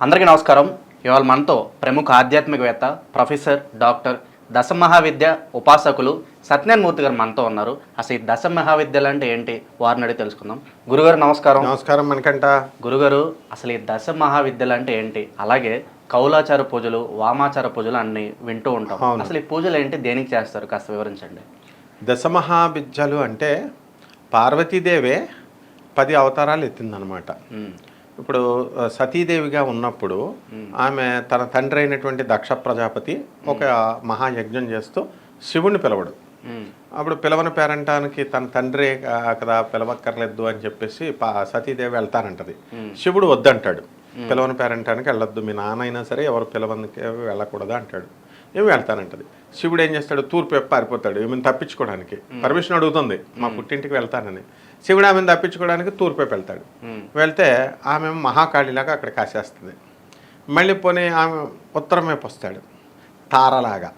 అందరికీ నమస్కారం. ఇవాళ మనతో ప్రముఖ ఆధ్యాత్మికవేత్త ప్రొఫెసర్ డాక్టర్ దశ మహావిద్య ఉపాసకులు సత్యనారాయణ మూర్తి గారు మనతో ఉన్నారు. అసలు ఈ దశ మహావిద్యలు అంటే ఏంటి? వారిని అడిగి తెలుసుకుందాం. గురుగారు నమస్కారం. నమస్కారం మనకంట గురుగారు అసలు ఈ దశ మహావిద్యలు అంటే ఏంటి? అలాగే కౌలాచార పూజలు వామాచార పూజలు అన్ని వింటూ ఉంటాం. అసలు ఈ పూజలు ఏంటి? దేనికి చేస్తారు? కాస్త వివరించండి. దశమహావిద్యలు అంటే పార్వతీదేవే పది అవతారాలు ఎత్తిందనమాట. ఇప్పుడు సతీదేవిగా ఉన్నప్పుడు ఆమె తన తండ్రి అయినటువంటి దక్ష ప్రజాపతి ఒక మహాయజ్ఞం చేస్తూ శివుణ్ణి పిలవడు. అప్పుడు పిలవని పేరంటానికి తన తండ్రి కదా పిలవక్కర్లేదు అని చెప్పేసి పా సతీదేవి వెళ్తానంటది. శివుడు వద్దంటాడు. పిలవని పేరంటానికి వెళ్ళొద్దు. మీ నాన్న అయినా సరే ఎవరు పిలవనికి వెళ్ళకూడదు అంటాడు. ఏమి వెళ్తానంటది. శివుడు ఏం చేస్తాడు? తూర్పు వైపు పారిపోతాడు ఈమెను తప్పించుకోవడానికి. పర్మిషన్ అడుగుతుంది మా పుట్టింటికి వెళ్తానని. శివుడు ఆమెను తప్పించుకోవడానికి తూర్పు వైపు వెళ్తాడు. వెళ్తే ఆమె మహాకాళిలాగా అక్కడ కాసేస్తుంది. మళ్ళీ పోనీ ఆమె ఉత్తరం వైపు వస్తాడు తారలాగా.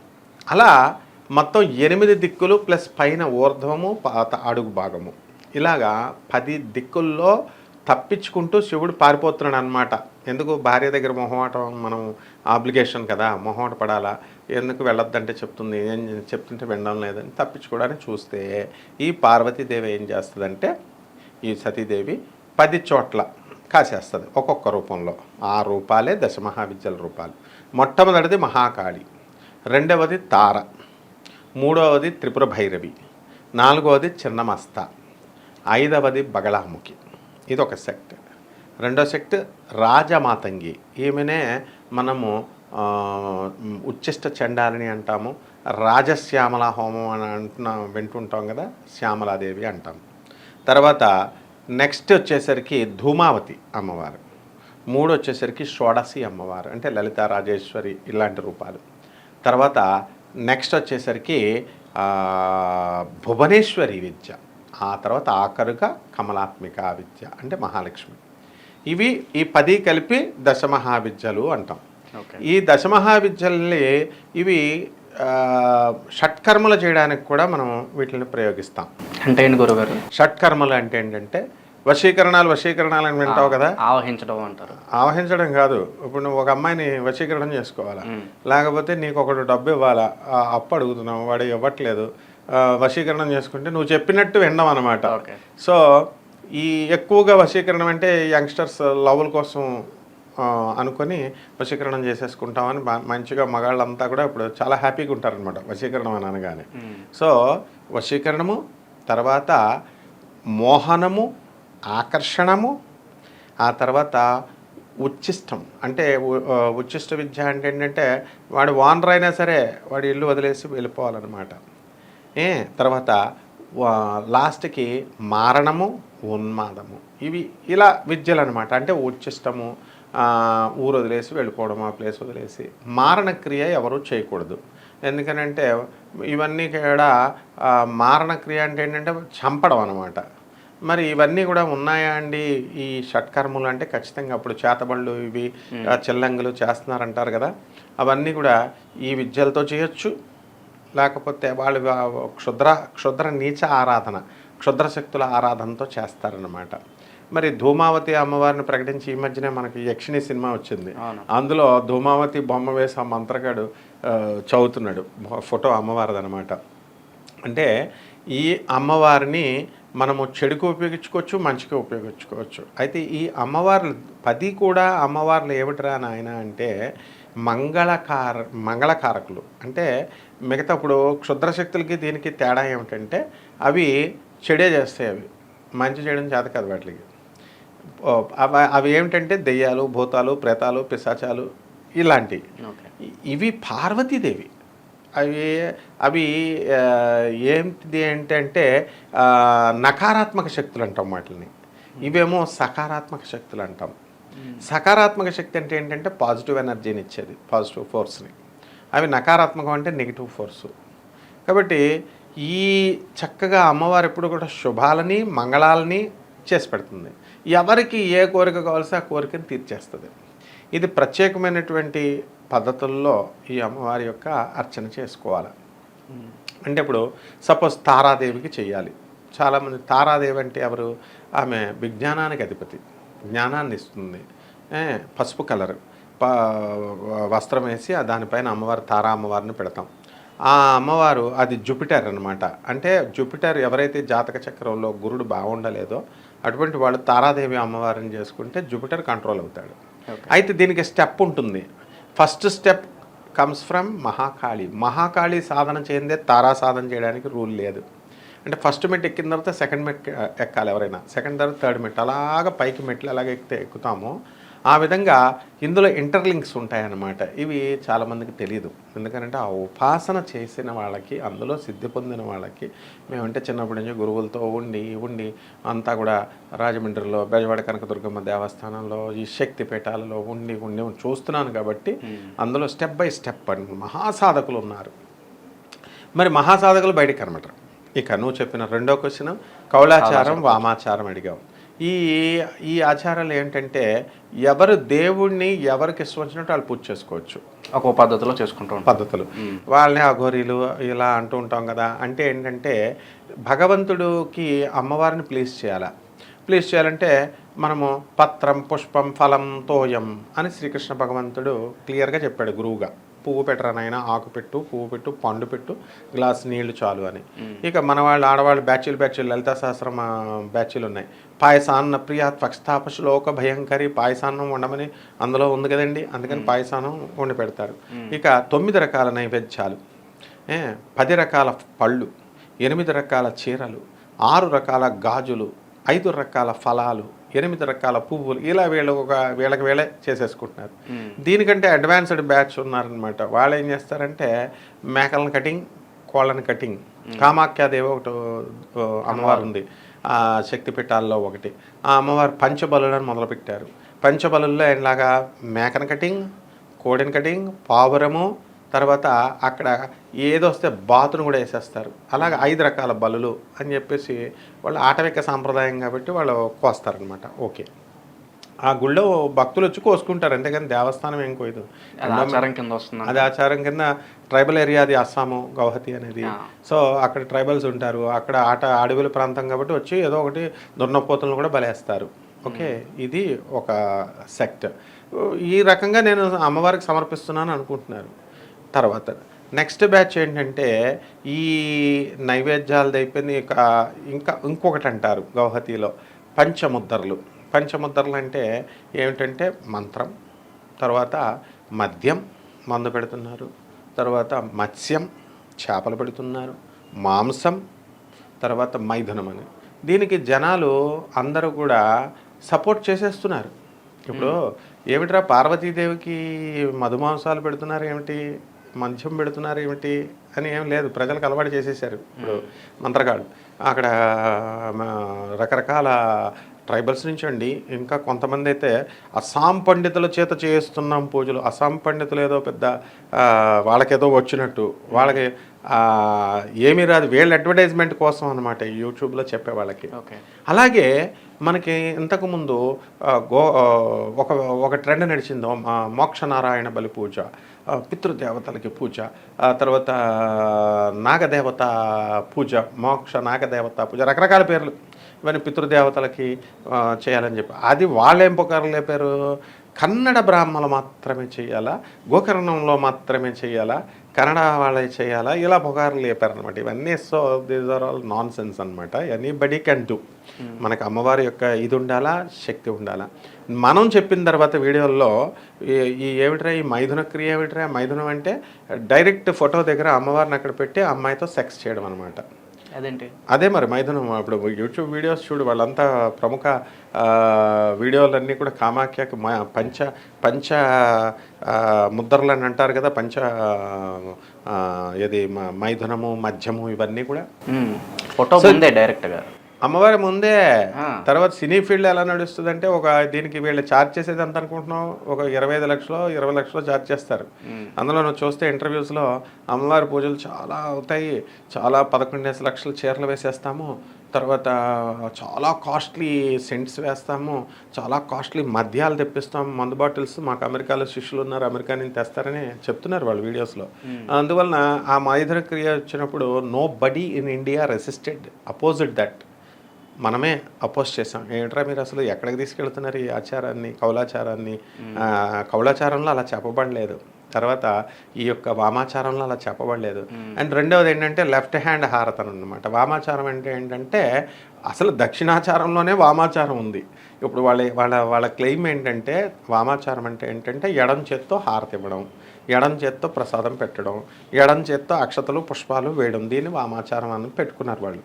అలా మొత్తం ఎనిమిది దిక్కులు ప్లస్ పైన ఊర్ధ్వము పాత అడుగు భాగము. ఇలాగా పది దిక్కుల్లో తప్పించుకుంటూ శివుడు పారిపోతున్నాడు అనమాట ఎందుకు భార్య దగ్గర మొహమాటం మనం ఆబ్లిగేషన్ కదా మొహమాట పడాలా? ఎందుకు వెళ్ళొద్దంటే చెప్తుంది ఏం చెప్తుంటే వినడం లేదని తప్పించుకోవడానికి చూస్తే ఈ పార్వతీదేవి ఏం చేస్తుందంటే ఈ సతీదేవి పది చోట్ల కాసేస్తుంది ఒక్కొక్క రూపంలో. ఆ రూపాలే దశమహావిద్యల రూపాలు. మొట్టమొదటిది మహాకాళి రెండవది తార మూడవది త్రిపుర భైరవి నాలుగవది చిన్నమస్త ఐదవది బగళాముఖి. ఇది ఒక సెక్ట్ రెండో సెక్ట్ రాజమాతంగి. ఈమెనే మనము ఉచ్చిష్ట చండాలని అంటాము. రాజశ్యామల హోమం అని అంటున్నా వింటుంటాం కదా శ్యామలాదేవి అంటాం. తర్వాత నెక్స్ట్ వచ్చేసరికి ధూమావతి అమ్మవారు. మూడు వచ్చేసరికి షోడసి అమ్మవారు అంటే లలిత రాజేశ్వరి ఇలాంటి రూపాలు. తర్వాత నెక్స్ట్ వచ్చేసరికి భువనేశ్వరి విద్య. ఆ తర్వాత ఆఖరుగా కమలాత్మిక విద్య అంటే మహాలక్ష్మి. ఇవి ఈ పది కలిపి దశమహావిద్యలు అంటాం. ఓకే. ఈ దశమహావిద్యల్ని ఇవి షట్కర్మలు చేయడానికి కూడా మనం వీటిని ప్రయోగిస్తాం. అంటే ఏంటి గురుగారు? షట్కర్మలు అంటే ఏంటంటే వశీకరణాలు వశీకరణాలు అని వింటావు కదా? ఆవహించడం అంటారు. ఆవహించడం కాదు. ఇప్పుడు నువ్వు ఒక అమ్మాయిని వశీకరణం చేసుకోవాలా. లేకపోతే నీకు ఒకడు డబ్బు ఇవ్వాలా? అప్పు అడుగుతున్నావు వాడు ఇవ్వట్లేదు. వశీకరణం చేసుకుంటే నువ్వు చెప్పినట్టు వినడం అనమాట ఓకే. సో ఈ ఎక్కువగా వశీకరణం అంటే యంగ్స్టర్స్ లవ్ల కోసం అనుకొని వశీకరణం చేసేసుకుంటామని మంచిగా మగాళ్ళంతా కూడా ఇప్పుడు చాలా హ్యాపీగా ఉంటారనమాట వశీకరణం అని అనగానే. సో వశీకరణము తర్వాత మోహనము ఆకర్షణము ఆ తర్వాత ఉచ్చిష్టం. అంటే ఉచ్చిష్ట విద్య అంటే ఏంటంటే వాడు వానర్ అయినా సరే వాడి ఇల్లు వదిలేసి వెళ్ళిపోవాలన్నమాట. ఏ తర్వాత లాస్ట్కి మారణము ఉన్మాదము. ఇవి ఇలా విద్యలు అనమాట అంటే ఉచ్చిష్టము ఊరు వదిలేసి వెళ్ళిపోవడం ఆ ప్లేస్ వదిలేసి. మారణ క్రియ ఎవరు చేయకూడదు. ఎందుకనంటే ఇవన్నీ కూడా ఆ, మారణ క్రియ అంటే ఏంటంటే చంపడం అనమాట మరి ఇవన్నీ కూడా ఉన్నాయా అండి? ఈ షట్కర్మలు అంటే ఖచ్చితంగా అప్పుడు చేతబళ్ళు ఇవి చిల్లంగులు చేస్తున్నారంటారు కదా. అవన్నీ కూడా ఈ విద్యలతో చేయొచ్చు. లేకపోతే వాళ్ళు క్షుద్ర క్షుద్ర నీచ ఆరాధన క్షుద్ర శక్తుల ఆరాధనతో చేస్తారన్నమాట. మరి ధూమావతి అమ్మవారిని ప్రకటించి ఈ మధ్యనే మనకి యక్షిణి సినిమా వచ్చింది. అందులో ధూమావతి బొమ్మ వేసి ఆ మంత్రగాడు చదువుతున్నాడు ఫోటో అమ్మవారిది అనమాట అంటే ఈ అమ్మవారిని మనము చెడుకు ఉపయోగించుకోవచ్చు మంచికి ఉపయోగించుకోవచ్చు. అయితే ఈ అమ్మవార్లు పది కూడా అమ్మవార్లు ఏమిటిరా నాయన అంటే మంగళకార మంగళకారకులు. అంటే మిగతా ఇప్పుడు క్షుద్రశక్తులకి దీనికి తేడా ఏమిటంటే అవి చెడే చేస్తాయి అవి. మంచి చేయడం చేత కాదు వాటికి. అవి అవి ఏమిటంటే దెయ్యాలు భూతాలు ప్రేతాలు పిశాచాలు ఇలాంటివి ఇవి పార్వతీదేవి. అవి అవి ఏంటిది ఏంటంటే నకారాత్మక శక్తులు అంటాం వాటిని ఇవేమో సకారాత్మక శక్తులు అంటాం. సకారాత్మక శక్తి అంటే ఏంటంటే పాజిటివ్ ఎనర్జీని ఇచ్చేది పాజిటివ్ ఫోర్స్ని. అవి నకారాత్మకం అంటే నెగిటివ్ ఫోర్సు కాబట్టి ఈ చక్కగా అమ్మవారు ఎప్పుడు కూడా శుభాలని మంగళాలని చేసి పెడుతుంది. ఎవరికి ఏ కోరిక కావాల్సి ఆ కోరికను తీర్చేస్తుంది. ఇది ప్రత్యేకమైనటువంటి పద్ధతుల్లో ఈ అమ్మవారి యొక్క అర్చన చేసుకోవాలి. అంటే ఇప్పుడు సపోజ్ తారాదేవికి చేయాలి చాలామంది తారాదేవి అంటే ఎవరు? ఆమె విజ్ఞానానికి అధిపతి. జ్ఞానాన్ని ఇస్తుంది. పసుపు కలరు. వస్త్రం వేసి ఆ దానిపైన అమ్మవారు తారా అమ్మవారిని పెడతాం. ఆ అమ్మవారు అది జూపిటర్ అన్నమాట. అంటే జూపిటర్ ఎవరైతే జాతక చక్రంలో గురుడు బాగుండలేదో అటువంటి వాళ్ళు తారాదేవి అమ్మవారిని చేసుకుంటే జూపిటర్ కంట్రోల్ అవుతాడు. అయితే దీనికి స్టెప్ ఉంటుంది. First step comes from Mahakali. Mahakali సాధన చేయందే తారా సాధన చేయడానికి రూల్ లేదు. అంటే ఫస్ట్ మెట్ ఎక్కిన తర్వాత సెకండ్ మెట్ ఎక్కాలి ఎవరైనా. సెకండ్ తర్వాత థర్డ్ మెట్. అలాగ పైకి మెట్లు ఎలాగ ఎక్కితే ఎక్కుతామో. ఆ విధంగా ఇందులో ఇంటర్లింక్స్ ఉంటాయన్నమాట. ఇవి చాలామందికి తెలియదు ఎందుకంటే ఆ ఉపాసన చేసిన వాళ్ళకి అందులో సిద్ధి పొందిన వాళ్ళకి మేమంటే చిన్నప్పటి నుంచి గురువులతో ఉండి ఉండి అంతా కూడా రాజమండ్రిలో బెజవాడ కనకదుర్గమ్మ దేవస్థానంలో ఈ శక్తి పీఠాలలో ఉండి ఉండి చూస్తున్నాను కాబట్టి అందులో స్టెప్ బై స్టెప్ అని మహాసాధకులు ఉన్నారు. మరి మహాసాధకులు బయటికి కనబడరు ఇక నువ్వు చెప్పిన రెండో క్వశ్చన్ కౌలాచారం. వామాచారం అడిగావు. ఈ ఈ ఆచారాలు ఏంటంటే ఎవరు దేవుణ్ణి ఎవరికి ఇష్టం వచ్చినట్టు వాళ్ళు పూజ చేసుకోవచ్చు. ఒక పద్ధతిలో చేసుకుంటూ ఉంటాం. పద్ధతులు. వాళ్ళని అఘోరీలు ఇలా అంటూ ఉంటాం కదా అంటే ఏంటంటే భగవంతుడికి అమ్మవారిని ప్లీజ్ చేయాలా. ప్లీజ్ చేయాలంటే మనము పత్రం పుష్పం ఫలం తోయం అని శ్రీకృష్ణ భగవంతుడు క్లియర్గా చెప్పాడు గురువుగా. పువ్వు పెట్టరా నాయన? ఆకు పెట్టు పువ్వు పెట్టు పండు పెట్టు గ్లాస్ నీళ్ళు చాలు అని. ఇక మన వాళ్ళు ఆడవాళ్ళు బ్యాచ్లు బ్యాచ్లు లలితా సహస్రం ఆ, బ్యాచ్లు ఉన్నాయి. పాయసాన్న ప్రియ త్వక్స్థాప శ్లోక భయంకరి పాయసాన్నం వండమని అందులో ఉంది కదండి. అందుకని పాయసాన్నం వండి పెడతారు. ఇక తొమ్మిది రకాల నైవేద్యాలు. పది రకాల పళ్ళు ఎనిమిది రకాల చీరలు ఆరు రకాల గాజులు ఐదు రకాల ఫలాలు ఎనిమిది రకాల పువ్వులు ఇలా వీళ్ళు ఒక వీళ్ళకి వీళ్ళే చేసేసుకుంటున్నారు. దీనికంటే అడ్వాన్స్డ్ బ్యాచ్ ఉన్నారనమాట వాళ్ళు ఏం చేస్తారంటే మేకలను కటింగ్ కోళ్ళని కటింగ్ కామాఖ్యాదేవి ఒకటి అమ్మవారు. ఉంది ఆ శక్తిపీఠాల్లో ఒకటి. ఆ అమ్మవారు పంచబలులను మొదలుపెట్టారు. పంచబలుల్లో ఎలాగా మేకన కటింగ్ కోడిని కటింగ్ పావురము తర్వాత అక్కడ ఏదొస్తే బాతును కూడా వేసేస్తారు. అలాగే ఐదు రకాల బలులు అని చెప్పేసి వాళ్ళు ఆటవిక సాంప్రదాయం కాబట్టి వాళ్ళు కోస్తారనమాట ఓకే. ఆ గుళ్ళో భక్తులు వచ్చి కోసుకుంటారు. అంతేగాని దేవస్థానం ఏం కోయదు. అది ఆచారం కింద వస్తుంది. అది ఆచారం కింద ట్రైబల్ ఏరియా అది అస్సాము గౌహతి అనేది. సో అక్కడ ట్రైబల్స్ ఉంటారు. అక్కడ ఆట అడవుల ప్రాంతం కాబట్టి వచ్చి ఏదో ఒకటి దున్నపోతులను కూడా బలేస్తారు. ఓకే. ఇది ఒక సెక్ట్. ఈ రకంగా నేను అమ్మవారికి సమర్పిస్తున్నాను అనుకుంటున్నారు తర్వాత నెక్స్ట్ బ్యాచ్ ఏంటంటే ఈ నైవేద్యాలది అయిపోయింది ఇక ఇంకా ఇంకొకటి అంటారు గౌహతిలో పంచముద్రలు. పంచముద్రలు అంటే ఏమిటంటే మంత్రం తర్వాత మద్యం మందు పెడుతున్నారు తర్వాత మత్స్యం చేపలు పెడుతున్నారు మాంసం తర్వాత మైథునం అని. దీనికి జనాలు అందరూ కూడా సపోర్ట్ చేసేస్తున్నారు. ఇప్పుడు ఏమిట్రా పార్వతీదేవికి మధుమాంసాలు పెడుతున్నారు ఏమిటి? మంచం పెడుతున్నారు ఏమిటి అని ఏం లేదు. ప్రజలకు అలవాటు చేసేసారు. ఇప్పుడు మంత్రగాళ్ళు అక్కడ రకరకాల ట్రైబల్స్ నుంచి అండి ఇంకా కొంతమంది అయితే అస్సాం పండితుల చేత చేస్తున్నాం పూజలు. అస్సాం పండితులు ఏదో పెద్ద వాళ్ళకేదో వచ్చినట్టు. వాళ్ళకి ఏమీ రాదు. వీళ్ళ అడ్వర్టైజ్మెంట్ కోసం అనమాట యూట్యూబ్లో చెప్పే వాళ్ళకి. అలాగే మనకి ఇంతకుముందు గో ఒక ఒక ట్రెండ్ నడిచింది ఆ, మోక్షనారాయణ బలి పూజ. పితృదేవతలకి పూజ ఆ తర్వాత నాగదేవత పూజ మోక్ష నాగదేవత పూజ రకరకాల పేర్లు. ఇవన్నీ పితృదేవతలకి చేయాలని చెప్పి. అది వాళ్ళేం పుకారం లేపారు? కన్నడ బ్రాహ్మణులు మాత్రమే చేయాలా? గోకర్ణంలో మాత్రమే చేయాలా? కన్నడ వాళ్ళే చేయాలా? ఇలా పుకార్లు లేపారనమాట ఇవన్నీ so these are all nonsense అనమాట ఎనీబడి కెన్ డూ మనకు అమ్మవారి యొక్క ఇది ఉండాలా? శక్తి ఉండాలా? మనం చెప్పిన తర్వాత వీడియోల్లో ఈ- ఏమిట్రా ఈ మైథున క్రియ ఏమిట్రా? మైథునం అంటే డైరెక్ట్ ఫోటో దగ్గర అమ్మవారిని అక్కడ పెట్టి అమ్మాయితో సెక్స్ చేయడం అనమాట అదేంటి? అదే మరి మైథునం ఇప్పుడు యూట్యూబ్ వీడియోస్ చూడు వాళ్ళంతా ప్రముఖ వీడియోలన్నీ కూడా కామాఖ్యకి పంచ పంచ ముద్రలు అని అంటారు కదా పంచ ఇది మైథునము మధ్యము ఇవన్నీ కూడా. ఫోటో డైరెక్ట్గా. అమ్మవారి ముందే. తర్వాత సినీ ఫీల్డ్ ఎలా నడుస్తుందంటే ఒక దీనికి వీళ్ళు ఛార్జ్ చేసేది ఎంత అనుకుంటున్నాం ఒక ఇరవై ఐదు లక్షలు ఇరవై లక్షలు ఛార్జ్ చేస్తారు. అందులో నువ్వు చూస్తే ఇంటర్వ్యూస్లో అమ్మవారి పూజలు చాలా అవుతాయి. చాలా పదకొండేసి లక్షలు చీరలు వేసేస్తాము. తర్వాత చాలా కాస్ట్లీ సెంట్స్ వేస్తాము. చాలా కాస్ట్లీ మద్యాలు తెప్పిస్తాము మందు బాటిల్స్ మాకు అమెరికాలో శిష్యులు ఉన్నారు అమెరికా నుంచి తెస్తారని చెప్తున్నారు వాళ్ళు వీడియోస్లో అందువలన ఆ మైథున క్రియ వచ్చినప్పుడు nobody in India resisted opposite that మనమే అపోజ్ చేసాం. ఏంట్రా మీరు అసలు ఎక్కడికి తీసుకెళ్తున్నారు ఈ ఆచారాన్ని కౌలాచారాన్ని? కౌలాచారంలో అలా చెప్పబడలేదు. తర్వాత ఈ యొక్క వామాచారంలో అలా చెప్పబడలేదు. అండ్ రెండవది ఏంటంటే లెఫ్ట్ హ్యాండ్ హారతను అనమాట వామాచారం అంటే ఏంటంటే అసలు దక్షిణాచారంలోనే వామాచారం ఉంది. ఇప్పుడు వాళ్ళ వాళ్ళ వాళ్ళ క్లెయిమ్ ఏంటంటే వామాచారం అంటే ఏంటంటే ఎడం చేత్తో హారతి ఇవ్వడం ఎడం చేత్తో ప్రసాదం పెట్టడం ఎడం చేత్తో అక్షతలు పుష్పాలు వేయడం దీన్ని వామాచారం అని పెట్టుకున్నారు వాళ్ళు.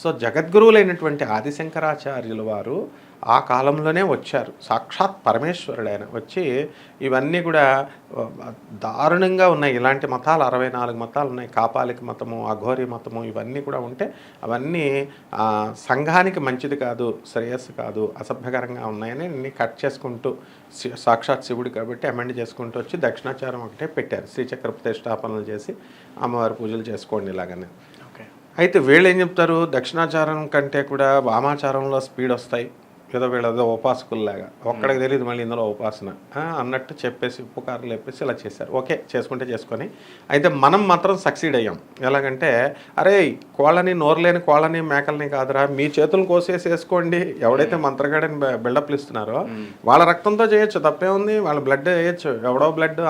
సో జగద్గురువులైనటువంటి ఆదిశంకరాచార్యుల వారు ఆ కాలంలోనే వచ్చారు. సాక్షాత్ పరమేశ్వరుడు ఆయన వచ్చి ఇవన్నీ కూడా దారుణంగా ఉన్నాయి. ఇలాంటి మతాలు అరవై నాలుగు మతాలు ఉన్నాయి. కాపాలిక మతము అఘోరి మతము ఇవన్నీ కూడా ఉంటే అవన్నీ సంఘానికి మంచిది కాదు శ్రేయస్సు కాదు అసభ్యకరంగా ఉన్నాయని అన్ని కట్ చేసుకుంటూ సాక్షాత్ శివుడు కాబట్టి అమెండ్ చేసుకుంటూ వచ్చి దక్షిణాచారం ఒకటే పెట్టారు. శ్రీచక్ర ప్రతిష్టాపనలు చేసి అమ్మవారి పూజలు చేసుకోండి ఇలాగనే. ఓకే. అయితే వీళ్ళు ఏం చెప్తారు? దక్షిణాచారం కంటే కూడా వామాచారంలో స్పీడ్ వస్తాయి. ఏదో వీళ్ళు ఏదో ఉపాసకుల్లాగా. ఒక్కడికి తెలియదు మళ్ళీ ఇందులో ఉపాసన. అన్నట్టు చెప్పేసి ఉపకారాలు చెప్పేసి ఇలా చేశారు. ఓకే చేసుకుంటే చేసుకొని. అయితే మనం మాత్రం సక్సీడ్ అయ్యాం. ఎలాగంటే అరే కోళ్ళని నోరులేని కోళ్ళని మేకల్ని కాదురా మీ చేతులు కోసేసి వేసుకోండి ఎవడైతే మంత్రగాడని బిల్డప్లు ఇస్తున్నారో వాళ్ళ రక్తంతో చేయొచ్చు తప్పే ఉంది. వాళ్ళ బ్లడ్ వేయచ్చు. ఎవడో బ్లడ్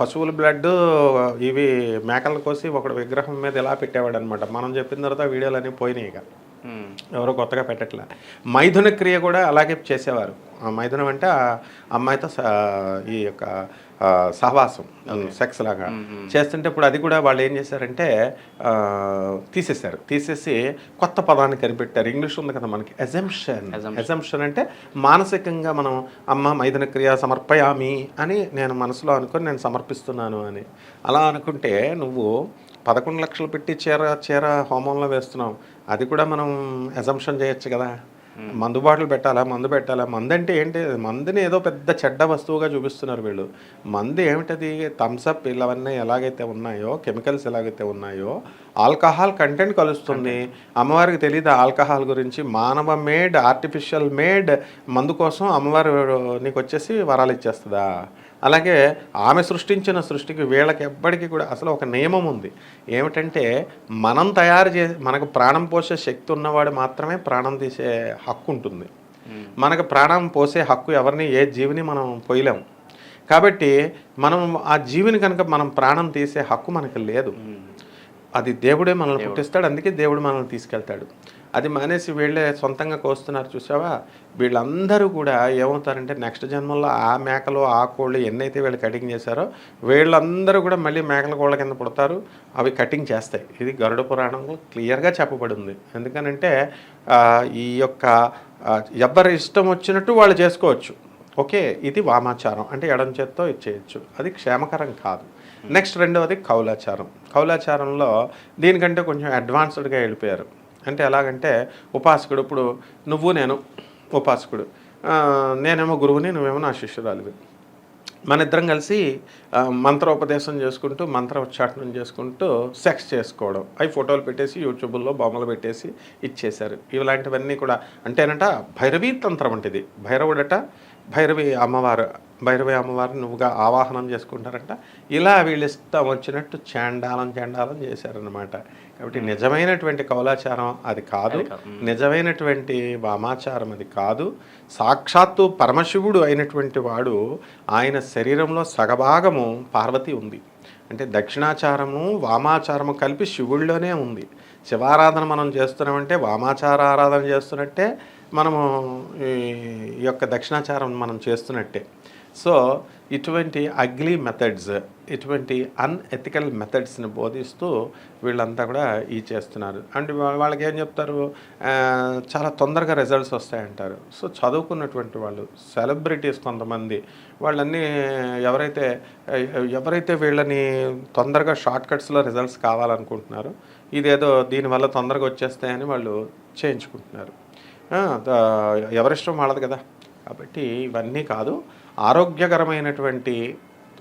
పశువుల బ్లడ్ ఇవి మేకలు కోసి ఒకడు విగ్రహం మీద ఇలా పెట్టేవాడు అనమాట మనం చెప్పిన తర్వాత వీడియోలు అన్నీ పోయినాయి ఇక. ఎవరో కొత్తగా పెట్టట్లే. మైథున క్రియ కూడా అలాగే చేసేవారు. ఆ మైథునం అంటే ఆ అమ్మాయితో ఈ యొక్క సహవాసం సెక్స్ లాగా. చేస్తుంటే ఇప్పుడు అది కూడా వాళ్ళు ఏం చేశారంటే తీసేశారు. తీసేసి కొత్త పదాన్ని కనిపెట్టారు. ఇంగ్లీష్ ఉంది కదా మనకి. ఎజంప్షన్ ఎజంప్షన్ అంటే మానసికంగా మనం అమ్మ మైథున క్రియ సమర్పయామి అని నేను మనసులో అనుకొని నేను సమర్పిస్తున్నాను అని. అలా అనుకుంటే నువ్వు పదకొండు లక్షలు పెట్టి చీర చీర హోమంలో వేస్తున్నాం అది కూడా మనం అజంప్షన్ చేయొచ్చు కదా. మందు బాటలు పెట్టాలా మందు పెట్టాలా? మందు అంటే ఏంటి? మందుని ఏదో పెద్ద చెడ్డ వస్తువుగా చూపిస్తున్నారు వీళ్ళు. మందు ఏమిటది? థమ్స్అప్ ఇలావన్నీ ఎలాగైతే ఉన్నాయో కెమికల్స్ ఎలాగైతే ఉన్నాయో ఆల్కహాల్ కంటెంట్ కలుస్తుంది. అమ్మవారికి తెలియదు ఆల్కహాల్ గురించి? మానవ మేడ్ ఆర్టిఫిషియల్ మేడ్ మందు కోసం అమ్మవారు నీకు వచ్చేసి వరాలు ఇచ్చేస్తుందా? అలాగే ఆమె సృష్టించిన సృష్టికి వీళ్ళకి ఎప్పటికీ కూడా అసలు ఒక నియమం ఉంది. ఏమిటంటే మనం తయారు చే మనకు ప్రాణం పోసే శక్తి ఉన్నవాడు మాత్రమే ప్రాణం తీసే హక్కు ఉంటుంది. మనకు ప్రాణం పోసే హక్కు ఎవరిని ఏ జీవిని మనం పోయలేము కాబట్టి మనం ఆ జీవిని కనుక మనం ప్రాణం తీసే హక్కు మనకు లేదు. అది దేవుడే మనల్ని పుట్టిస్తాడు అందుకే దేవుడు మనల్ని తీసుకెళ్తాడు. అది మానేసి వీళ్ళే సొంతంగా కోస్తున్నారు చూసావా? వీళ్ళందరూ కూడా ఏమవుతారంటే నెక్స్ట్ జన్మలో ఆ మేకలు ఆ కోళ్ళు ఎన్నైతే వీళ్ళు కటింగ్ చేశారో వీళ్ళందరూ కూడా మళ్ళీ మేకల కోళ్ళ కింద పుడతారు. అవి కటింగ్ చేస్తాయి. ఇది గరుడ పురాణంలో క్లియర్గా చెప్పబడి ఉంది ఎందుకనంటే ఈ యొక్క ఎవరి ఇష్టం వచ్చినట్టు వాళ్ళు చేసుకోవచ్చు. ఓకే ఇది వామాచారం. అంటే ఎడం చేత్తో ఇచ్చేయచ్చు అది క్షేమకరం కాదు. నెక్స్ట్ రెండవది కౌలాచారం. కౌలాచారంలో దీనికంటే కొంచెం అడ్వాన్స్డ్గా వెళ్ళిపోయారు. అంటే ఎలాగంటే ఉపాసకుడు ఇప్పుడు నువ్వు నేను ఉపాసకుడు. నేనేమో గురువుని నువ్వేమో నా శిష్యురాలివి. మన ఇద్దరం కలిసి మంత్రోపదేశం చేసుకుంటూ మంత్ర ఉచ్చాటనం చేసుకుంటూ సెక్స్ చేసుకోవడం. అవి ఫోటోలు పెట్టేసి యూట్యూబ్లో బొమ్మలు పెట్టేసి ఇచ్చేశారు. ఇలాంటివన్నీ కూడా అంటేనట భైరవీ తంత్రం వంటిది భైరవుడట భైరవి అమ్మవారు భైరవి అమ్మవారిని నువ్వుగా ఆవాహనం చేసుకుంటారంట. ఇలా వీళ్ళు ఇష్టం వచ్చినట్టు చాండాలం చాండాలం చేశారనమాట కాబట్టి నిజమైనటువంటి కౌలాచారం అది కాదు. నిజమైనటువంటి వామాచారం అది కాదు. సాక్షాత్తు పరమశివుడు అయినటువంటి వాడు ఆయన శరీరంలో సగభాగము పార్వతి ఉంది. అంటే దక్షిణాచారము వామాచారము కలిపి శివుడిలోనే ఉంది. శివారాధన మనం చేస్తున్నామంటే వామాచార ఆరాధన చేస్తున్నట్టే మనము ఈ యొక్క దక్షిణాచారం మనం చేస్తున్నట్టే. సో ఇటువంటి అగ్లీ మెథడ్స్ ఇటువంటి అన్ఎథికల్ మెథడ్స్ని బోధిస్తూ వీళ్ళంతా కూడా ఈ చేస్తున్నారు. అండ్ వాళ్ళకి ఏం చెప్తారు? చాలా తొందరగా రిజల్ట్స్ వస్తాయంటారు. సో చదువుకున్నటువంటి వాళ్ళు సెలబ్రిటీస్ కొంతమంది వాళ్ళన్నీ ఎవరైతే ఎవరైతే వీళ్ళని తొందరగా షార్ట్ కట్స్లో రిజల్ట్స్ కావాలనుకుంటున్నారో ఇదేదో దీనివల్ల తొందరగా వచ్చేస్తాయని వాళ్ళు చేయించుకుంటున్నారు. ఎవరిష్టం వాళ్ళది కదా. కాబట్టి ఇవన్నీ కాదు. ఆరోగ్యకరమైనటువంటి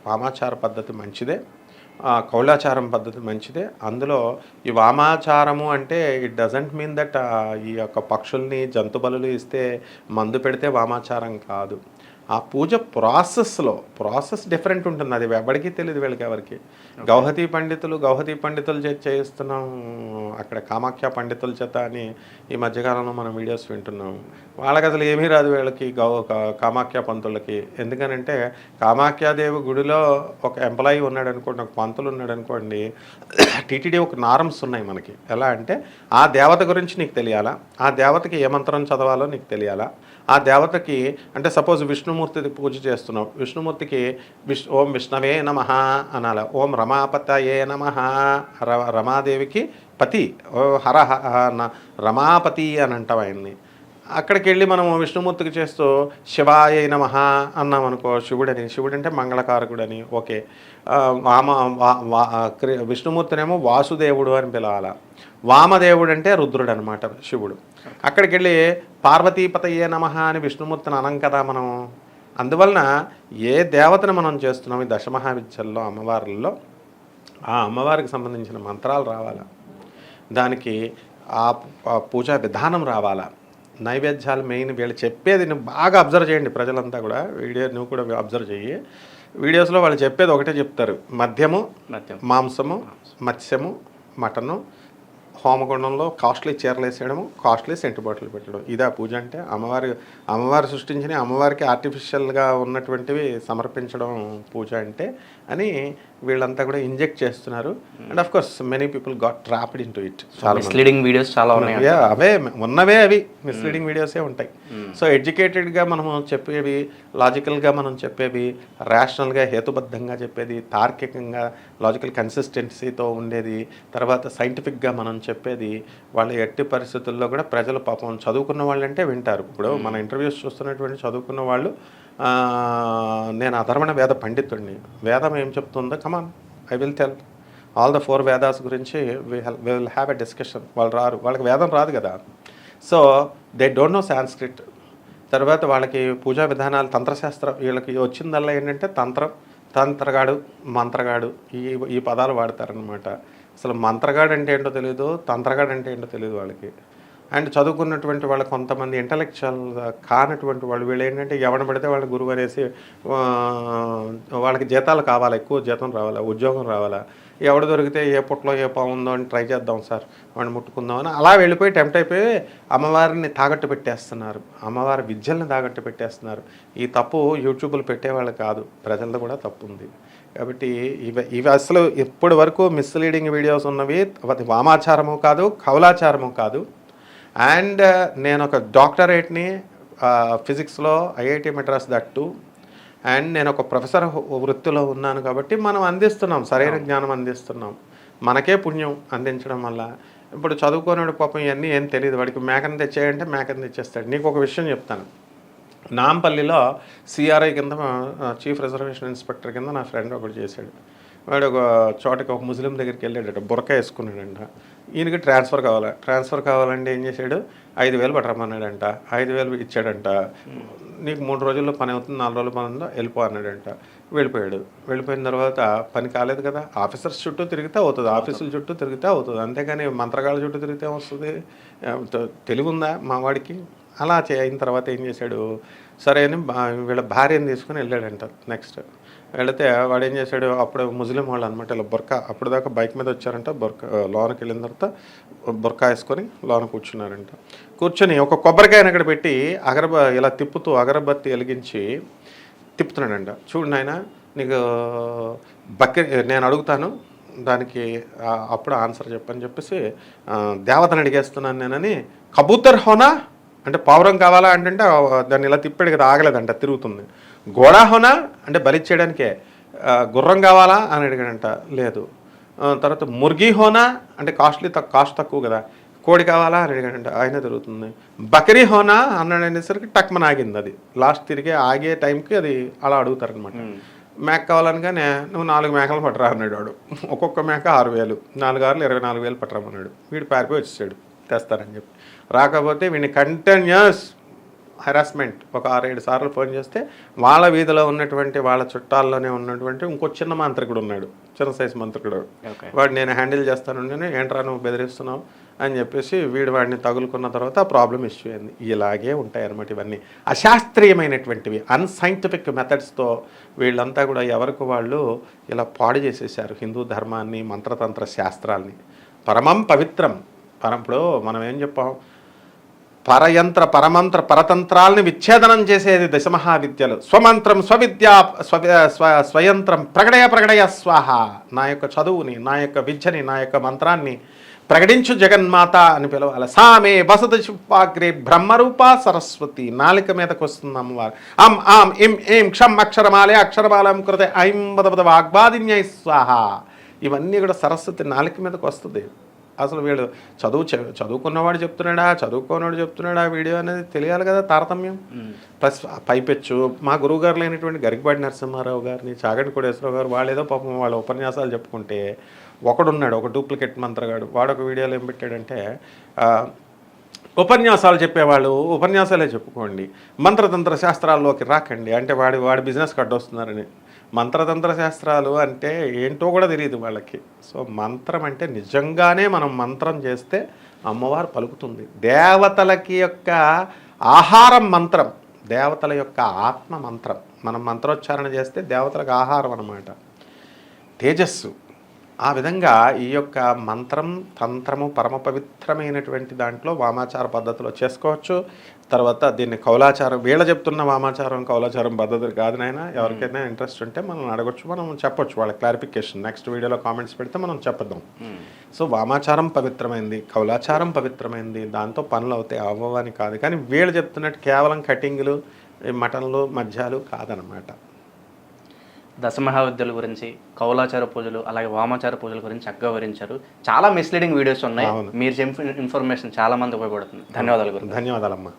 వామాచార పద్ధతి మంచిదే. కౌలాచారం పద్ధతి మంచిదే. అందులో ఈ వామాచారము అంటే ఇట్ డజంట్ మీన్ దట్ ఈ యొక్క పక్షుల్ని జంతు బలులు ఇస్తే మందు పెడితే వామాచారం కాదు. ఆ పూజ ప్రాసెస్లో ప్రాసెస్ డిఫరెంట్ ఉంటుంది. అది ఎవరికి తెలియదు వీళ్ళకి ఎవరికి. గౌహతి పండితులు గౌహతి పండితులు చేత చేయిస్తున్నాం. అక్కడ కామాఖ్య పండితుల చేత అని ఈ మధ్యకాలంలో మనం వీడియోస్ వింటున్నాం. వాళ్ళకి అసలు ఏమీ రాదు వీళ్ళకి గౌ కామాఖ్య పంతులకి. ఎందుకనంటే కామాఖ్యాదేవి గుడిలో ఒక ఎంప్లాయీ ఉన్నాడు అనుకోండి ఒక పంతులు ఉన్నాడు అనుకోండి టీటీడీ ఒక నారమ్స్ ఉన్నాయి మనకి. ఎలా అంటే ఆ దేవత గురించి నీకు తెలియాలా? ఆ దేవతకి ఏ మంత్రం చదవాలో నీకు తెలియాలా? ఆ దేవతకి అంటే సపోజ్ విష్ణుమూర్తికి పూజ చేస్తున్నాం. విష్ణుమూర్తికి విష్ ఓం విష్ణవే నమ అనాలి. ఓం రమాపతయే నమ రమాదేవికి పతి. ఓ హర హ- న- రమాపతి అని అంటాం ఆయన్ని. అక్కడికి వెళ్ళి మనం విష్ణుమూర్తికి చేస్తూ శివాయ నమ అన్నాం అనుకో శివుడని శివుడు అంటే మంగళకారకుడని ఓకే. వామ వా- వా- క్రి- విష్ణుమూర్తినేమో వాసుదేవుడు అని పిలవాల. వామదేవుడు అంటే రుద్రుడు అనమాట శివుడు. అక్కడికి వెళ్ళి పార్వతీపతయే నమ అని విష్ణుమూర్తిని అనం కదా మనం. అందువలన ఏ దేవతను మనం చేస్తున్నాం ఈ దశమహావిద్యల్లో అమ్మవార్లలో? ఆ అమ్మవారికి సంబంధించిన మంత్రాలు రావాలా? దానికి ఆ పూజా విధానం రావాలా? నైవేద్యాలు మెయిన్ వీళ్ళు చెప్పేది నువ్వు బాగా అబ్జర్వ్ చేయండి ప్రజలంతా కూడా. వీడియో నువ్వు కూడా అబ్జర్వ్ చెయ్యి. వీడియోస్లో వాళ్ళు చెప్పేది ఒకటే చెప్తారు. మద్యము మద్యం. మాంసము మత్స్యము మటను హోమగుండంలో కాస్ట్లీ చీరలు వేసేయడము కాస్ట్లీ సెంటు బాటిల్ పెట్టడం. ఇదా పూజ అంటే అమ్మవారి అమ్మవారు సృష్టించిన అమ్మవారికి ఆర్టిఫిషియల్గా ఉన్నటువంటివి సమర్పించడం పూజ అంటే అని వీళ్ళంతా కూడా ఇంజెక్ట్ చేస్తున్నారు. And of course many people got trapped into it చాలా. మిస్లీడింగ్ వీడియోస్ చాలా ఉన్నాయి అవే ఉన్నవే అవి. మిస్లీడింగ్ వీడియోసే ఉంటాయి. సో ఎడ్యుకేటెడ్గా మనము చెప్పేవి లాజికల్గా మనం చెప్పేవి రేషనల్గా హేతుబద్ధంగా చెప్పేది తార్కికంగా లాజికల్ కన్సిస్టెన్సీతో ఉండేది తర్వాత సైంటిఫిక్గా మనం చెప్పేది వాళ్ళ ఎట్టి పరిస్థితుల్లో కూడా ప్రజలు పాపం చదువుకున్న వాళ్ళంటే వింటారు. ఇప్పుడు మన ఇంటర్వ్యూస్ చూస్తున్నటువంటి చదువుకున్న వాళ్ళు నేను అధర్మణ వేద పండితుడిని. వేదం ఏం చెప్తుందో come on I will tell all the four Vedas గురించి విల్ హ్యావ్ ఎ డిస్కషన్ వాళ్ళు రారు. వాళ్ళకి వేదం రాదు కదా. So they don't know Sanskrit తర్వాత వాళ్ళకి పూజా విధానాలు తంత్రశాస్త్రం వీళ్ళకి వచ్చిందల్లా ఏంటంటే తంత్రం తంత్రగాడు మంత్రగాడు ఈ ఈ పదాలు వాడతారనమాట అసలు మంత్రగాడు అంటే ఏంటో తెలియదు తంత్రగాడు అంటే ఏంటో తెలియదు వాళ్ళకి. అండ్ చదువుకున్నటువంటి వాళ్ళ కొంతమంది ఇంటలెక్చువల్ కానటువంటి వాళ్ళు వీళ్ళు ఏంటంటే ఎవరిని పడితే వాళ్ళని గురువు అనేసి వాళ్ళకి జీతాలు కావాలా ఎక్కువ జీతం రావాలా ఉద్యోగం రావాలా? ఎవడు దొరికితే ఏ పుట్లో ఏ పావుందో అని ట్రై చేద్దాం సార్ వాడిని ముట్టుకుందాం అని అలా వెళ్ళిపోయి టెంప్ట్ అయిపోయి అమ్మవారిని తాగట్టు పెట్టేస్తున్నారు. అమ్మవారి విద్యల్ని తాగట్టు పెట్టేస్తున్నారు. ఈ తప్పు యూట్యూబ్లో పెట్టేవాళ్ళు కాదు ప్రజలది కూడా తప్పు ఉంది కాబట్టి ఇవి ఇవి అసలు ఇప్పటి వరకు మిస్లీడింగ్ వీడియోస్ ఉన్నవి అది వామాచారము కాదు కౌలాచారము కాదు. అండ్ నేను ఒక డాక్టరేట్ని ఫిజిక్స్లో ఐఐటి మెడ్రాస్ దట్టు అండ్ నేను ఒక ప్రొఫెసర్ వృత్తిలో ఉన్నాను కాబట్టి మనం అందిస్తున్నాం సరైన జ్ఞానం అందిస్తున్నాం. మనకే పుణ్యం అందించడం వల్ల. ఇప్పుడు చదువుకోనివాడు పాపం ఇవన్నీ ఏం తెలియదు వాడికి మేకను తెచ్చేయంటే మేకను తెచ్చేస్తాడు. నీకు ఒక విషయం చెప్తాను. నాంపల్లిలో సిఆర్ఐ కింద చీఫ్ రిజర్వేషన్ ఇన్స్పెక్టర్ కింద నా ఫ్రెండ్ ఒకటి చేశాడు. వాడు ఒక చోటకి ఒక ముస్లిం దగ్గరికి వెళ్ళాడట బురక వేసుకున్నాడంట. ఈయనకి ట్రాన్స్ఫర్ కావాలి ట్రాన్స్ఫర్ కావాలంటే ఏం చేశాడు? ఐదు వేలు పట్టరమన్నాడంట ఐదు వేలు ఇచ్చాడంట. నీకు మూడు రోజుల్లో పని అవుతుంది నాలుగు రోజులు పని ఉందో వెళ్ళిపో అన్నాడంట. వెళ్ళిపోయాడు. వెళ్ళిపోయిన తర్వాత పని కాలేదు కదా? ఆఫీసర్స్ చుట్టూ తిరిగితే అవుతుంది. ఆఫీసుల చుట్టూ తిరిగితే అవుతుంది. అంతేకాని మంత్రగాళ్ళ చుట్టూ తిరిగితే వస్తుంది? తెలుగుందా మా వాడికి? అలా చే అయిన తర్వాత ఏం చేశాడు? సరే అని వీళ్ళ భార్యను తీసుకుని వెళ్ళాడంట. నెక్స్ట్. వెళితే వాడు ఏం చేశాడు? అప్పుడు ముస్లిం వాళ్ళు అనమాట ఇలా బొర్కా అప్పుడు దాకా బైక్ మీద వచ్చారంట. బొర్కా లోనకి వెళ్ళిన తర్వాత బొర్కా వేసుకొని లోన కూర్చున్నారంట. కూర్చొని ఒక కొబ్బరికాయని అక్కడ పెట్టి అగరబ ఇలా తిప్పుతూ అగరబత్తి వెలిగించి తిప్పుతున్నాడంట. చూడు నాయన నీకు బకెట్ నేను అడుగుతాను దానికి అప్పుడు ఆన్సర్ చెప్పని చెప్పేసి దేవతను దేవతని అడిగేస్తున్నాను నేనని కబూతర్ హోనా? అంటే పావురం కావాలా అంటే దాన్ని ఇలా తిప్పాడు కదా ఆగలేదంట తిరుగుతుంది. గోడా హోనా అంటే బలిచ్చేయడానికే గుర్రం కావాలా అని అడిగాడంట లేదు. తర్వాత ముర్గి హోనా అంటే కాస్ట్లీ తక్కువ కాస్ట్ తక్కువ కదా కోడి కావాలా అని అడిగాడంట ఆయన తిరుగుతుంది. బకరీ హోనా అన్నాడు అనేసరికి టక్మన్ ఆగింది అది. లాస్ట్ తిరిగి ఆగే టైంకి అది అలా అడుగుతారనమాట మేక కావాలనగానే నువ్వు నాలుగు మేకలు పట్టరా అన్నాడు వాడు. ఒక్కొక్క మేక ఆరు వేలు నాలుగు ఆరులు ఇరవై నాలుగు వేలు పట్టరమన్నాడు వీడు పారిపోయి వచ్చేసాడు తెస్తారని చెప్పి. రాకపోతే వీడిని కంటిన్యూస్ హెరాస్మెంట్ ఒక ఆరేడు సార్లు ఫోన్ చేస్తే వాళ్ళ వీధిలో ఉన్నటువంటి వాళ్ళ చుట్టాల్లోనే ఉన్నటువంటి ఇంకో చిన్న మంత్రికుడు ఉన్నాడు చిన్న సైజు మంత్రికుడు. వాడు నేను హ్యాండిల్ చేస్తాను నేను ఏంట్రా నువ్వు బెదిరిస్తున్నావు? అని చెప్పేసి వీడు వాడిని తగులుకున్న తర్వాత ఆ ప్రాబ్లం ఇష్యూ అయింది. ఇలాగే ఉంటాయి అన్నమాట ఇవన్నీ. అశాస్త్రీయమైనటువంటివి అన్సైంటిఫిక్ మెథడ్స్తో వీళ్ళంతా కూడా ఎవరికి వాళ్ళు ఇలా పాడు చేసేసారు హిందూ ధర్మాన్ని మంత్రతంత్ర శాస్త్రాల్ని. పరమం పవిత్రం. పరం ఇప్పుడు మనం ఏం చెప్పాం? పరయంత్ర పరమంత్ర పరతంత్రాలని విచ్ఛేదనం చేసేది దశమహావిద్యలు. స్వమంత్రం స్వవిద్య స్వ స్వ స్వయంత్రం ప్రగడయ ప్రగడయ స్వాహ. నా యొక్క చదువుని నా యొక్క విద్యని నా యొక్క మంత్రాన్ని ప్రకటించు జగన్మాత అని పిలవాలి. సామే వసతి శివాగ్రే బ్రహ్మరూప సరస్వతి. నాలిక మీదకు వస్తుంది అమ్మవారు. అం ఆం ఇం ఏం క్షం అక్షరమాలే అక్షరమాలం కృతే ఐం వద వాగ్వాదిన్యై స్వాహ. ఇవన్నీ కూడా సరస్వతి నాలిక మీదకు వస్తుంది. అసలు వీడు చదువు చదువుకున్నవాడు చెప్తున్నాడా చదువుకోనవాడు చెప్తున్నాడా వీడియో అనేది తెలియాలి కదా తారతమ్యం. ప్లస్ పైపెచ్చు మా గురువుగారు లేనటువంటి గరికపాటి నరసింహారావు గారిని చాగంటి కోడేశ్వరరావు గారు వాళ్ళు ఏదో పాపం వాళ్ళ ఉపన్యాసాలు చెప్పుకుంటే ఒకడున్నాడు ఒక డూప్లికేట్ మంత్రగాడు. వాడు ఒక వీడియోలో ఏం పెట్టాడంటే ఉపన్యాసాలు చెప్పేవాళ్ళు ఉపన్యాసాలే చెప్పుకోండి. మంత్రతంత్ర శాస్త్రాల్లోకి రాకండి. అంటే వాడి వాడి బిజినెస్ కట్టొస్తున్నారని. మంత్రతంత్ర శాస్త్రాలు అంటే ఏంటో కూడా తెలియదు వాళ్ళకి. సో మంత్రం అంటే నిజంగానే మనం మంత్రం చేస్తే అమ్మవారు పలుకుతుంది. దేవతలకి యొక్క ఆహారం మంత్రం దేవతల యొక్క ఆత్మ మంత్రం. మనం మంత్రోచ్చారణ చేస్తే దేవతలకు ఆహారం అన్నమాట. తేజస్సు. ఆ విధంగా ఈ యొక్క మంత్రం తంత్రము పరమ పవిత్రమైనటువంటి దాంట్లో వామాచార పద్ధతిలో చేసుకోవచ్చు. తర్వాత దీన్ని కౌలాచారం వీళ్ళ చెప్తున్న వామాచారం కౌలాచారం పద్ధతి కాదు నాయన. ఎవరికైనా ఇంట్రెస్ట్ ఉంటే మనం అడగొచ్చు మనం చెప్పొచ్చు వాళ్ళ క్లారిఫికేషన్. నెక్స్ట్ వీడియోలో కామెంట్స్ పెడితే మనం చెప్పద్దాం. సో వామాచారం పవిత్రమైంది కౌలాచారం పవిత్రమైంది దాంతో పనులు అవుతాయి అవ్వవని కాదు. కానీ వీళ్ళు చెప్తున్నట్టు కేవలం కటింగ్లు మటన్లు మధ్యాలు కాదనమాట దశమహావిద్యల గురించి కౌలాచార పూజలు అలాగే వామాచార పూజల గురించి చక్కగా వివరించారు. చాలా మిస్లీడింగ్ వీడియోస్ ఉన్నాయి. మీరు చెప్పిన ఇన్ఫర్మేషన్ చాలా మంది ఉపయోగపడుతుంది. ధన్యవాదాలు ధన్యవాదాలమ్మా.